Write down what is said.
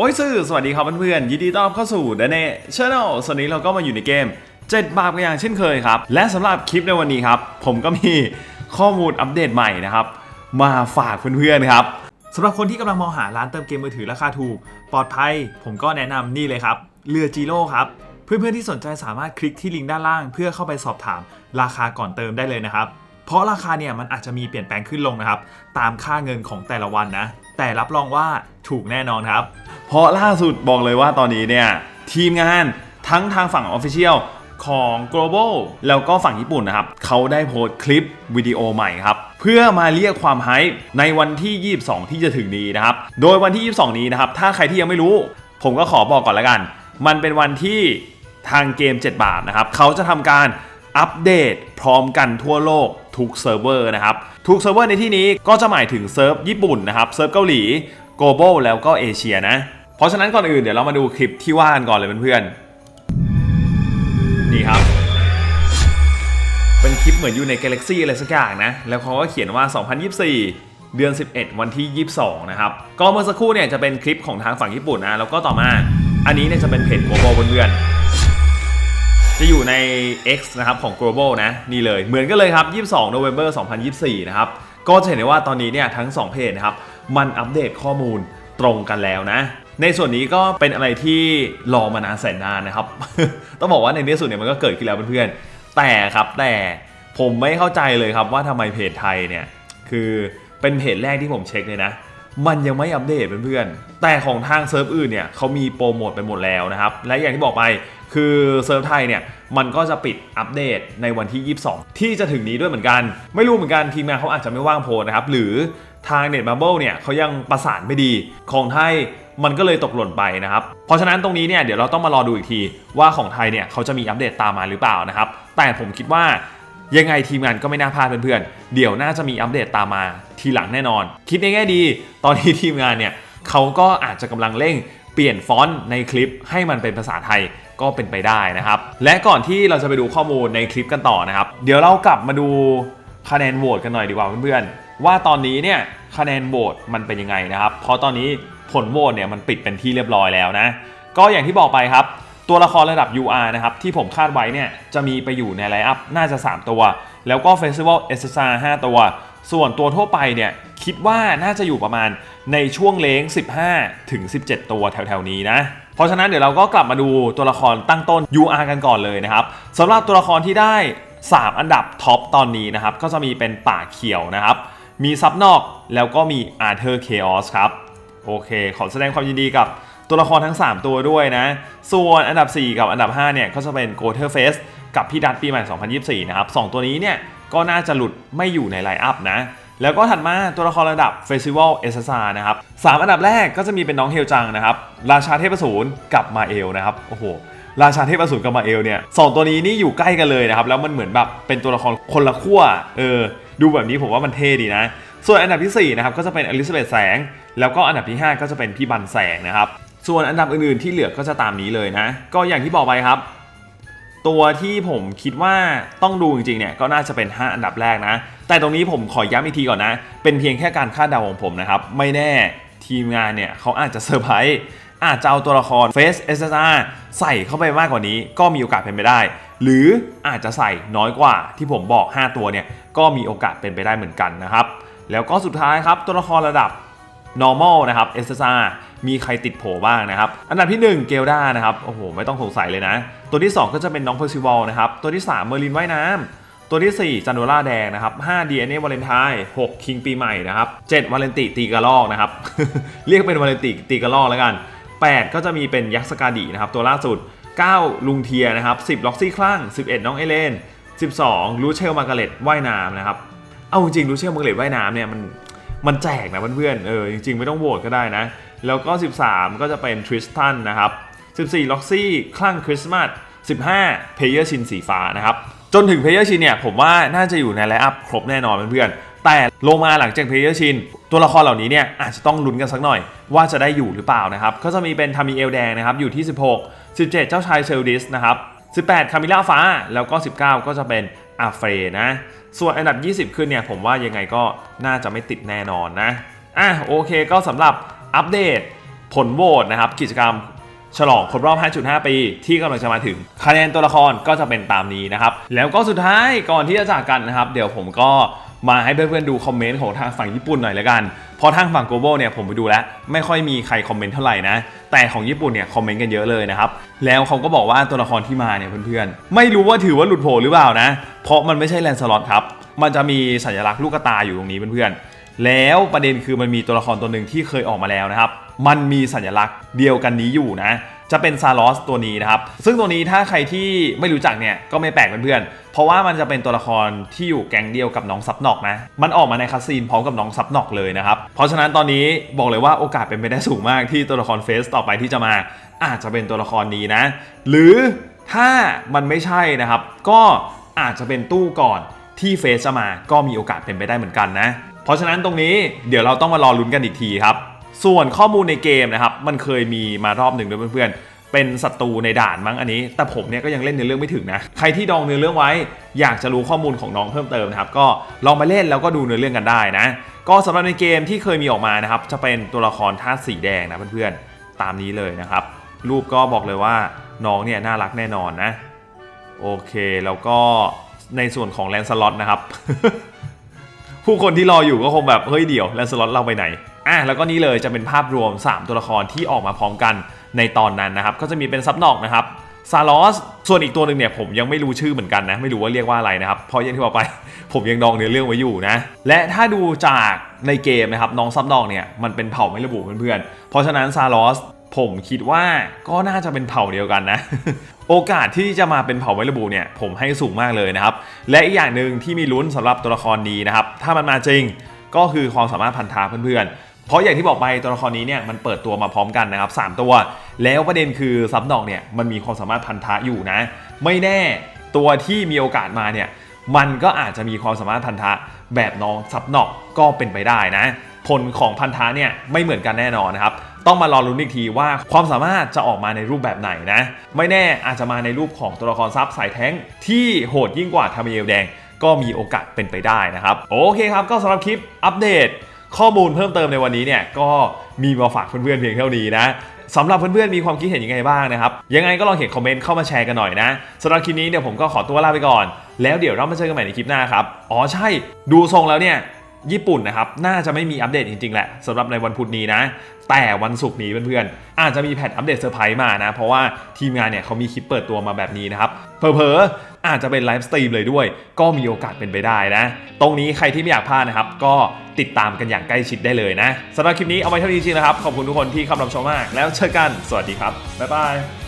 โอ้ยซื่อสวัสดีครับเพื่อนๆยินดีต้อนรับเข้าสู่เดนเน่ชาแนลส่วนนี้เราก็มาอยู่ในเกม 7 บาปกันอย่างเช่นเคยครับ และสำหรับคลิปในวันนี้ครับ ผมก็มีข้อมูลอัปเดตใหม่นะครับ มาฝากเพื่อนๆครับสำหรับคนที่กำลังมองหาร้านเติมเกมมือถือราคาถูก ปลอดภัย ผมก็แนะนำนี่เลยครับเรือจีโร่ครับเพื่อนๆที่สนใจสามารถคลิกที่ลิงก์ด้านล่าง เพื่อเข้าไปสอบถามราคาก่อนเติมได้เลยนะครับเพราะราคาเนี่ยมันอาจจะมีเปลี่ยนแปลงขึ้นลงนะครับตามค่าเงินของแต่ละวันนะแต่รับรองว่าถูกแน่นอนครับ เพราะล่าสุดบอกเลยว่าตอนนี้เนี่ย ทีมงานทั้งทางฝั่ง Official ของ global แล้วก็ฝั่งญี่ปุ่นนะครับ เขาได้โพสต์คลิปวิดีโอใหม่ครับ เพื่อมาเรียกความไฮป์ในวันที่ 22 ที่จะถึงนี้นะครับ โดยวันที่ 22 นี้นะครับ ถ้าใครที่ยังไม่รู้ ผมก็ขอบอกก่อนล้วกัน มันเป็นวันที่ทางเกม 7 บาทนะครับ เขาจะทำการ อัปเดตพร้อมกันทั่วโลกทุกเซิร์ฟเวอร์นะครับ ทุกเซิร์ฟเวอร์ในที่นี้ก็จะหมายถึงเซิร์ฟญี่ปุ่นนะครับ เซิร์ฟเกาหลี global แล้วก็เอเชียนะ เพราะฉะนั้นก่อนอื่นเดี๋ยวเรามาดูคลิปที่ว่ากันก่อนเลยเพื่อนๆ นี่ครับ เป็นคลิปเหมือนอยู่ใน Galaxy อะไรสักอย่างนะ แล้วเขาก็เขียนว่า 2024เดือน 11 วันที่ 22 นะครับ ก็เมื่อสักครู่เนี่ยจะเป็นคลิปของทางฝั่งญี่ปุ่นนะ แล้วก็ต่อมา อันนี้เนี่ยจะเป็นเพจ global เพื่อน จะอยู่ใน X นะครับของ global นะนี่เลยเหมือนกันเลยครับ 22 November 2024 นะครับ ก็จะเห็นได้ว่าตอนนี้เนี่ยทั้ง 2 เพจนะครับ มันอัปเดตข้อมูลตรงกันแล้วนะ ในส่วนนี้ก็เป็นอะไรที่รอมานานแสนนานนะครับ ต้องบอกว่าในที่สุดเนี่ยมันก็เกิดขึ้นแล้วเพื่อนๆแต่ครับแต่ผมไม่เข้าใจเลยครับว่าทำไมเพจไทยเนี่ยคือเป็นเพจแรกที่ผมเช็คเลยนะ มันยังไม่อัปเดตเพื่อนๆแต่ของทางเซิร์ฟอื่นเนี่ยเขามีโปรโมทไปหมดแล้วนะครับ และอย่างที่บอกไป คือเซิร์ฟไทยเนี่ยมันก็จะปิดอัปเดตในวันที่ 22 ที่จะถึงนี้ด้วยเหมือนกัน ไม่รู้เหมือนกันทีมงานเขาอาจจะไม่ว่างโพนะครับ หรือทางเน็ตบับเบิลเนี่ยเขายังประสานไม่ดีของไทยมันก็เลยตกหล่นไปนะครับ เพราะฉะนั้นตรงนี้เนี่ยเดี๋ยวเราต้องมารอดูอีกทีว่าของไทยเนี่ยเขาจะมีอัปเดตตามมาหรือเปล่านะครับ แต่ผมคิดว่ายังไงทีมงานก็ไม่น่าพลาดเพื่อนๆ เดี๋ยวน่าจะมีอัปเดตตามมาทีหลังแน่นอน คิดในแง่ดี ตอนนี้ทีมงานเนี่ยเขาก็อาจจะกำลังเร่ง ปลี่ยนฟอนต์ในคลิปให้มันเป็นภาษาไทยก็เป็นไปได้นะครับ และก่อนที่เราจะไปดูข้อมูลในคลิปกันต่อนะครับ เดี๋ยวเรากลับมาดูคะแนนโหวตกันหน่อยดีกว่าเพื่อนๆ ว่าตอนนี้เนี่ยคะแนนโหวตมันเป็นยังไงนะครับ เพราะตอนนี้ผลโหวตเนี่ยมันปิดเป็นที่เรียบร้อยแล้วนะ ก็อย่างที่บอกไปครับ ตัวละครระดับ UR นะครับที่ผมคาดไว้เนี่ยจะมีไปอยู่ในไลน์อัพน่าจะ 3 ตัว แล้วก็ Festival SSR 5 ตัว ส่วนตัวทั่วไปเนี่ยคิดว่าน่าจะอยู่ประมาณในช่วงเล้ง 15 ถึง 17 ตัวแถวๆนี้นะ เพราะฉะนั้นเดี๋ยวเราก็กลับมาดูตัวละครตั้งต้น UR กันก่อนเลยนะครับสำหรับตัวละครที่ได้ 3 อันดับท็อปตอนนี้นะครับ ก็จะมีเป็นป่าเขียวนะครับ มีซับนอกแล้วก็มี Arthur Chaos ครับ โอเค ขอแสดงความยินดีกับตัวละครทั้ง 3 ตัวด้วยนะ ส่วนอันดับ 4 กับอันดับ 5 เนี่ยก็จะเป็น g o t e r Face กับพี่ดัตปีใหม่ 2024 นะครับ 2 ตัวนี้เนี่ย ก็น่าจะหลุดไม่อยู่ในไลน์อัพนะ แล้วก็ถัดมาตัวละครระดับ Festival SSR นะครับ3อันดับแรกก็จะมีเป็นน้องเฮลจังนะครับ ราชาเทพสูรกับมาเอลนะครับ โอ้โห ราชาเทพอสูรกับมาเอลเนี่ยสองตัวนี้นี่อยู่ใกล้กันเลยนะครับ แล้วมันเหมือนแบบเป็นตัวละครคนละขั้ว เออ ดูแบบนี้ผมว่ามันเท่ดีนะ ส่วนอันดับที่4นะครับก็จะเป็นอลิซาเบธแสง แล้วก็อันดับที่ 5 ก็จะเป็นพี่บันแสงนะครับ ส่วนอันดับอื่นๆที่เหลือก็จะตามนี้เลยนะ ก็อย่างที่บอกไปครับ ตัวที่ผมคิดว่าต้องดูจริงๆเนี่ยก็น่าจะเป็น 5 อันดับแรกนะ แต่ตรงนี้ผมขอย้ำอีกทีก่อนนะ เป็นเพียงแค่การคาดเดาของผมนะครับ ไม่แน่ทีมงานเนี่ยเขาอาจจะเซอร์ไพรส์อาจจะเอาตัวละคร Face SSR ใส่เข้าไปมากกว่านี้ ก็มีโอกาสเป็นไปได้ หรืออาจจะใส่น้อยกว่าที่ผมบอก 5 ตัวเนี่ยก็มีโอกาสเป็นไปได้เหมือนกันนะครับ แล้วก็สุดท้ายครับตัวละครระดับ normal นะครับ SSR มีใครติดโผบ้างนะครับ อันดับที่ 1 เกลดานะครับ โอ้โห ไม่ต้องสงสัยเลยนะ ตัวที่ 2 ก็จะเป็นน้องเพอร์ซิวอลนะครับ ตัวที่ 3 เมอร์ลินว่ายน้ำ ตัวที่ 4 จันโดล่าแดงนะครับ 5 DNA วาเลนไทน์6คิงปีใหม่นะครับ 7 วาเลนติตีกระลอกนะครับ เรียกเป็นวาเลนติตีกระลอกแล้วกัน 8 ก็จะมีเป็นยักษ์สกาดีนะครับ ตัวล่าสุด 9 ลุงเทียนะครับ 10 ล็อกซี่คลั่ง 11 น้องเอเลน 12 ลูเชลมาร์กาเร็ตว่ายน้ำนะครับ เอาจริงลูเชลมาร์กาเร็ตว่ายน้ำเนี่ยมัน มันแจกนะเพื่อนๆเออจริงๆ ไม่ต้องโหวตก็ได้นะ แล้วก็ 13 ก็จะเป็นทริสตันนะครับ 14ล็อกซี่คลั่งคริสต์มาส15เพเยอร์ชินสีฟ้านะครับ จนถึงเพเยอร์ชินเนี่ยผมว่าน่าจะอยู่ในไลน์อัพครบแน่นอนเพื่อนๆแต่ลงมาหลังจากเพเยอร์ชินตัวละครเหล่านี้เนี่ยอาจจะต้องลุ้นกันสักหน่อย ว่าจะได้อยู่หรือเปล่านะครับ ก็จะมีเป็นทามิเอลแดงนะครับอยู่ที่ 16 17 เจ้าชายเซลดิสนะครับ18คามิล่าฟ้าแล้วก็ 19 ก็จะเป็น อาเฟรนะ ส่วนอันดับ 20 ขึ้นเนี่ยผมว่ายังไงก็น่าจะไม่ติดแน่นอนนะ อะโอเคก็สำหรับอัปเดตผลโหวตนะครับ กิจกรรมฉลองครบรอบ 5.5 ปี ที่กำลังจะมาถึงคะแนนตัวละครก็จะเป็นตามนี้นะครับ แล้วก็สุดท้ายก่อนที่จะจากกันนะครับ เดี๋ยวผมก็ มาให้เพื่อนๆดูคอมเมนต์ของทางฝั่งญี่ปุ่นหน่อยละกันเพราะทางฝั่งโกโบเนี่ยผมไปดูแล้ว ไม่ค่อยมีใครคอมเมนต์เท่าไหร่นะ แต่ของญี่ปุ่นเนี่ยคอมเมนต์กันเยอะเลยนะครับ แล้วเขาก็บอกว่าตัวละครที่มาเนี่ยเพื่อนๆ ไม่รู้ว่าถือว่าหลุดโผหรือเปล่านะ เพราะมันไม่ใช่แลนสล็อตครับ มันจะมีสัญลักษณ์ลูกตาอยู่ตรงนี้เพื่อนๆ แล้วประเด็นคือมันมีตัวละครตัวหนึ่งที่เคยออกมาแล้วนะครับ มันมีสัญลักษณ์เดียวกันนี้อยู่นะ จะเป็นซาลอสตัวนี้นะครับ ซึ่งตัวนี้ถ้าใครที่ไม่รู้จักเนี่ยก็ไม่แปลกเพื่อนๆ เพราะว่ามันจะเป็นตัวละครที่อยู่แก๊งเดียวกับน้องซับนอกนะ มันออกมาในคัสซีนพร้อมกับน้องซับนอกเลยนะครับ เพราะฉะนั้นตอนนี้บอกเลยว่าโอกาสเป็นไปได้สูงมากที่ตัวละครเฟสต่อไปที่จะมาอาจจะเป็นตัวละครนี้นะ หรือถ้ามันไม่ใช่นะครับ ก็อาจจะเป็นตู้ก่อนที่เฟสจะมาก็มีโอกาสเป็นไปได้เหมือนกันนะ เพราะฉะนั้นตรงนี้เดี๋ยวเราต้องมารอลุ้นกันอีกทีครับ ส่วนข้อมูลในเกมนะครับ มันเคยมีมารอบหนึ่งด้วยเพื่อนๆ เป็นศัตรูในด่านมั้งอันนี้ แต่ผมเนี่ยก็ยังเล่นเนื้อเรื่องไม่ถึงนะ ใครที่ดองเนื้อเรื่องไว้ อยากจะรู้ข้อมูลของน้องเพิ่มเติมนะครับ ก็ลองมาเล่นแล้วก็ดูเนื้อเรื่องกันได้นะ ก็สำหรับในเกมที่เคยมีออกมานะครับ จะเป็นตัวละครธาตุสีแดงนะเพื่อนๆ ตามนี้เลยนะครับ รูปก็บอกเลยว่าน้องเนี่ยน่ารักแน่นอนนะ โอเคแล้วก็ในส่วนของแลนสล็อตนะครับ ผู้คนที่รออยู่ก็คงแบบเฮ้ยเดี๋ยวแลนสล็อตเราไปไหน อะแล้วก็นี่เลยจะเป็นภาพรวม 3 ตัวละครที่ออกมาพร้อมกันในตอนนั้นนะครับ ก็จะมีเป็นซับนอกนะครับซาลอสส่วนอีกตัวหนึ่งเนี่ยผมยังไม่รู้ชื่อเหมือนกันนะ ไม่รู้ว่าเรียกว่าอะไรนะครับ เพราะอย่างที่บอกไป ผมยังดองเนื้อเรื่องไว้อยู่นะ และถ้าดูจากในเกมนะครับ น้องซับนอกเนี่ยมันเป็นเผ่าไม่ระบุเพื่อนๆ เพราะฉะนั้นซาลอสผมคิดว่าก็น่าจะเป็นเผ่าเดียวกันนะ โอกาสที่จะมาเป็นเผ่าไม่ระบุเนี่ยผมให้สูงมากเลยนะครับ และอีกอย่างหนึ่งที่มีลุ้นสำหรับตัวละครนี้นะครับ ถ้ามันมาจริงก็คือความสามารถพันธาเพื่อนๆ เพราะอย่างที่บอกไปตัวละครนี้เนี่ยมันเปิดตัวมาพร้อมกันนะครับสามตัว แล้วประเด็นคือซับนอกเนี่ยมันมีความสามารถพันธะอยู่นะ ไม่แน่ตัวที่มีโอกาสมาเนี่ยมันก็อาจจะมีความสามารถพันธะแบบน้องซับนอกก็เป็นไปได้นะ ผลของพันธะเนี่ยไม่เหมือนกันแน่นอนนะครับต้องมารอลุ้นอีกทีว่าความสามารถจะออกมาในรูปแบบไหนนะ ไม่แน่อาจจะมาในรูปของตัวละครซับสายแท้งที่โหดยิ่งกว่าทามิเอลแดง ก็มีโอกาสเป็นไปได้นะครับ โอเคครับ ก็สำหรับคลิปอัปเดต ข้อมูลเพิ่มเติมในวันนี้เนี่ยก็มีมาฝากเพื่อนๆเพียงเท่านี้นะสำหรับเพื่อนๆมีความคิดเห็นยังไงบ้างนะครับ ยังไงก็ลองเขียนคอมเมนต์เข้ามาแชร์กันหน่อยนะสำหรับคลิปนี้เดี๋ยวผมก็ขอตัวลาไปก่อน แล้วเดี๋ยวเรามาเจอกันใหม่ในคลิปหน้าครับ อ๋อใช่ดูทรงแล้วเนี่ยญี่ปุ่นนะครับน่าจะไม่มีอัปเดตจริงๆแหละสำหรับในวันพุธนี้นะ แต่วันศุกร์นี้เพื่อนๆอาจจะมีแพทอัปเดตเซอร์ไพรส์มานะ เพราะว่าทีมงานเนี่ยเขามีคลิปเปิดตัวมาแบบนี้นะครับเผลอๆ อาจจะเป็นไลฟ์สตรีมเลยด้วย ก็มีโอกาสเป็นไปได้นะ ตรงนี้ใครที่ไม่อยากพลาดนะครับ ก็ติดตามกันอย่างใกล้ชิดได้เลยนะสำหรับคลิปนี้เอาไว้เท่านี้จริงนะครับ ขอบคุณทุกคนที่เข้ารับชมมาก แล้วเจอกัน สวัสดีครับ บ๊ายบาย